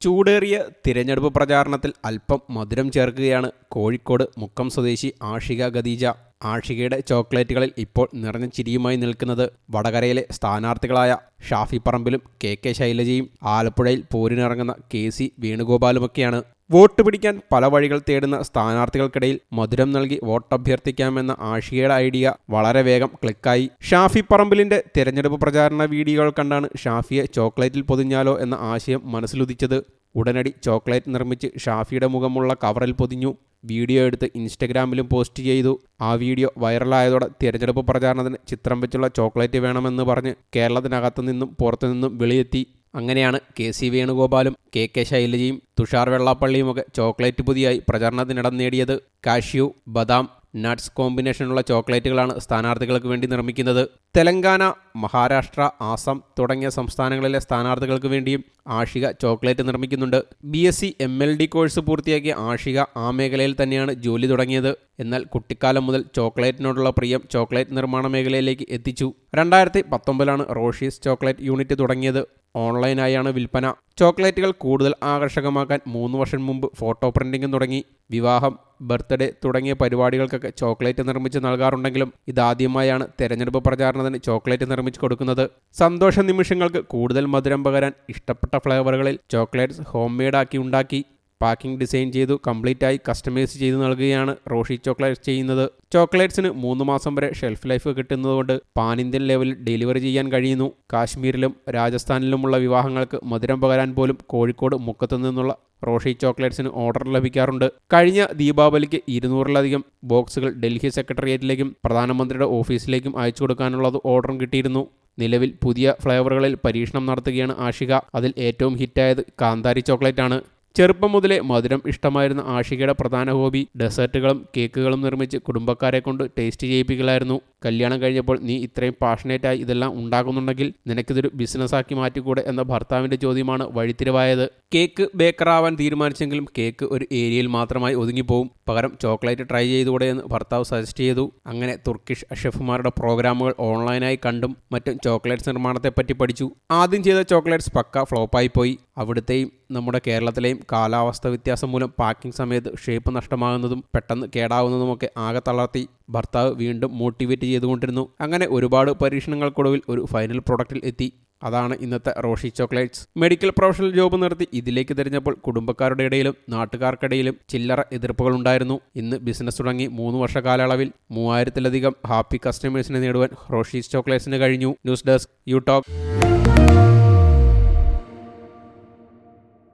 ചൂടേറിയ തിരഞ്ഞെടുപ്പ് പ്രചാരണത്തിൽ അല്പം മധുരം ചേർക്കുകയാണ് കോഴിക്കോട് മുക്കം സ്വദേശി ആഷിക ഖദീജ. ആഷികയുടെ ചോക്ലേറ്റുകളിൽ ഇപ്പോൾ നിറഞ്ഞ ചിരിയുമായി നിൽക്കുന്നത് വടകരയിലെ സ്ഥാനാർത്ഥികളായ ഷാഫി പറമ്പിലും കെ കെ ശൈലജയും ആലപ്പുഴയിൽ പോരിനിറങ്ങുന്ന കെ സി വേണുഗോപാലുമൊക്കെയാണ്. വോട്ട് പിടിക്കാൻ പല വഴികൾ തേടുന്ന സ്ഥാനാർത്ഥികൾക്കിടയിൽ മധുരം നൽകി വോട്ട് അഭ്യർത്ഥിക്കാമെന്ന ആഷികയുടെ ഐഡിയ വളരെ വേഗം ക്ലിക്കായി. ഷാഫി പറമ്പിലിന്റെ തിരഞ്ഞെടുപ്പ് പ്രചാരണ വീഡിയോകൾ കണ്ടാണ് ഷാഫിയെ ചോക്ലേറ്റിൽ പൊതിഞ്ഞാലോ എന്ന ആശയം മനസ്സിലുദിച്ചത്. ഉടനടി ചോക്ലേറ്റ് നിർമ്മിച്ച് ഷാഫിയുടെ മുഖമുള്ള കവറിൽ പൊതിഞ്ഞു. വീഡിയോ എടുത്ത് ഇൻസ്റ്റഗ്രാമിലും പോസ്റ്റ് ചെയ്തു. ആ വീഡിയോ വൈറലായതോടെ തിരഞ്ഞെടുപ്പ് പ്രചാരണത്തിന് ചിത്രം വെച്ചുള്ള ചോക്ലേറ്റ് വേണമെന്ന് പറഞ്ഞ് കേരളത്തിനകത്തു നിന്നും പുറത്തു നിന്നും വെളിയെത്തി. അങ്ങനെയാണ് കെ സി വേണുഗോപാലും കെ കെ ശൈലജയും തുഷാർ വെള്ളാപ്പള്ളിയുമൊക്കെ ചോക്ലേറ്റ് പുതിയായി പ്രചാരണത്തിനിടം നേടിയത്. കാഷ്യു ബദാം നട്ട്സ് കോമ്പിനേഷനുള്ള ചോക്ലേറ്റുകളാണ് സ്ഥാനാർത്ഥികൾക്ക് വേണ്ടി നിർമ്മിക്കുന്നത്. തെലങ്കാന മഹാരാഷ്ട്ര ആസം തുടങ്ങിയ സംസ്ഥാനങ്ങളിലെ സ്ഥാനാർത്ഥികൾക്ക് വേണ്ടിയും Ashika chocolate നിർമ്മിക്കുന്നുണ്ട്. B S C M L D course പൂർത്തിയാക്കിയ ആഷിക ആ മേഖലയിൽ തന്നെയാണ് ജോലി തുടങ്ങിയത്. എന്നാൽ കുട്ടിക്കാലം മുതൽ ചോക്ലേറ്റിനോടുള്ള പ്രിയം ചോക്ലേറ്റ് നിർമ്മാണ മേഖലയിലേക്ക് എത്തിച്ചു. രണ്ടായിരത്തി പത്തൊമ്പതിലാണ് റോഷീസ് ചോക്ലേറ്റ് യൂണിറ്റ് തുടങ്ങിയത്. ഓൺലൈനായാണ് വിൽപ്പന. ചോക്ലേറ്റുകൾ കൂടുതൽ ആകർഷകമാക്കാൻ മൂന്ന് വർഷം മുമ്പ് ഫോട്ടോ പ്രിന്റിംഗും തുടങ്ങി. വിവാഹം ബർത്ത്ഡേ തുടങ്ങിയ പരിപാടികൾക്കൊക്കെ ചോക്ലേറ്റ് നിർമ്മിച്ച് നൽകാറുണ്ടെങ്കിലും ഇതാദ്യമായാണ് തെരഞ്ഞെടുപ്പ് പ്രചാരണത്തിന് ചോക്ലേറ്റ് നിർമ്മിച്ച് കൊടുക്കുന്നത്. സന്തോഷ നിമിഷങ്ങൾക്ക് കൂടുതൽ മധുരം പകരാൻ ഇഷ്ടപ്പെട്ട ഫ്ലേവറുകളിൽ ചോക്ലേറ്റ്സ് ഹോം മെയ്ഡാക്കി ഉണ്ടാക്കി. പാക്കിംഗ് ഡിസൈൻ ചെയ്തു കംപ്ലീറ്റ് ആയി കസ്റ്റമൈസ് ചെയ്ത് നൽകുകയാണ് റോഷി ചോക്ലേറ്റ്സ് ചെയ്യുന്നത്. ചോക്ലേറ്റ്സിന് മൂന്ന് മാസം വരെ ഷെൽഫ് ലൈഫ് കിട്ടുന്നതുകൊണ്ട് പാൻ ഇന്ത്യൻ ലെവലിൽ ഡെലിവറി ചെയ്യാൻ കഴിയുന്നു. കാശ്മീരിലും രാജസ്ഥാനിലുമുള്ള വിവാഹങ്ങൾക്ക് മധുരം പകരാൻ പോലും കോഴിക്കോട് മുക്കത്തു നിന്നുള്ള റോഷി ചോക്ലേറ്റ്സിന് ഓർഡർ ലഭിക്കാറുണ്ട്. കഴിഞ്ഞ ദീപാവലിക്ക് ഇരുന്നൂറിലധികം ബോക്സുകൾ ഡൽഹി സെക്രട്ടേറിയറ്റിലേക്കും പ്രധാനമന്ത്രിയുടെ ഓഫീസിലേക്കും അയച്ചു കൊടുക്കാനുള്ളത് ഓർഡറും കിട്ടിയിരുന്നു. നിലവിൽ പുതിയ ഫ്ലേവറുകളിൽ പരീക്ഷണം നടത്തുകയാണ് ആഷിക. അതിൽ ഏറ്റവും ഹിറ്റായത് കാന്താരി ചോക്ലേറ്റ് ആണ് ചെറുപ്പം മുതലേ മധുരം ഇഷ്ടമായിരുന്ന ആഷികയുടെ പ്രധാന ഹോബി ഡെസേർട്ടുകളും കേക്കുകളും നിർമ്മിച്ച് കുടുംബക്കാരെ കൊണ്ട് ടേസ്റ്റ് ചെയ്യിപ്പിക്കലായിരുന്നു. കല്യാണം കഴിഞ്ഞപ്പോൾ നീ ഇത്രയും പാഷനേറ്റായി ഇതെല്ലാം ഉണ്ടാക്കുന്നുണ്ടെങ്കിൽ നിനക്കിതൊരു ബിസിനസ്സാക്കി മാറ്റിക്കൂടെ എന്ന ഭർത്താവിന്റെ ചോദ്യമാണ് വഴിത്തിരിവായത്. കേക്ക് ബേക്കറാവാൻ തീരുമാനിച്ചെങ്കിലും കേക്ക് ഒരു ഏരിയയിൽ മാത്രമായി ഒതുങ്ങിപ്പോവും. പകരം ചോക്ലേറ്റ് ട്രൈ ചെയ്തുകൂടെ എന്ന് ഭർത്താവ് സജസ്റ്റ് ചെയ്തു. അങ്ങനെ തുർക്കിഷ് ഷെഫുമാരുടെ പ്രോഗ്രാമുകൾ ഓൺലൈനായി കണ്ടും മറ്റും ചോക്ലേറ്റ്സ് നിർമ്മാണത്തെപ്പറ്റി പഠിച്ചു. ആദ്യം ചെയ്ത ചോക്ലേറ്റ്സ് പക്ക ഫ്ലോപ്പായി പോയി. അവിടുത്തെയും നമ്മുടെ കേരളത്തിലെയും കാലാവസ്ഥ വ്യത്യാസം മൂലം പാക്കിംഗ് സമയത്ത് ഷേപ്പ് നഷ്ടമാകുന്നതും പെട്ടെന്ന് കേടാവുന്നതുമൊക്കെ ആകെ തളർത്തി ഭർത്താവ് വീണ്ടും മോട്ടിവേറ്റ് ചെയ്തുകൊണ്ടിരുന്നു. അങ്ങനെ ഒരുപാട് പരീക്ഷണങ്ങൾക്കൊടുവിൽ ഒരു ഫൈനൽ പ്രൊഡക്റ്റിൽ എത്തി. അതാണ് ഇന്നത്തെ Roshi chocolates. Medical professional job നിർത്തി ഇതിലേക്ക് തിരിഞ്ഞപ്പോൾ കുടുംബക്കാരുടെ ഇടയിലും നാട്ടുകാർക്കിടയിലും ചില്ലറ എതിർപ്പുകൾ ഉണ്ടായിരുന്നു. ഇന്ന് ബിസിനസ് തുടങ്ങി മൂന്ന് വർഷ കാലയളവിൽ മൂവായിരത്തിലധികം ഹാപ്പി കസ്റ്റമേഴ്സിനെ നേടുവാൻ റോഷീസ് ചോക്ലേറ്റ്സിന് കഴിഞ്ഞു. News desk you talk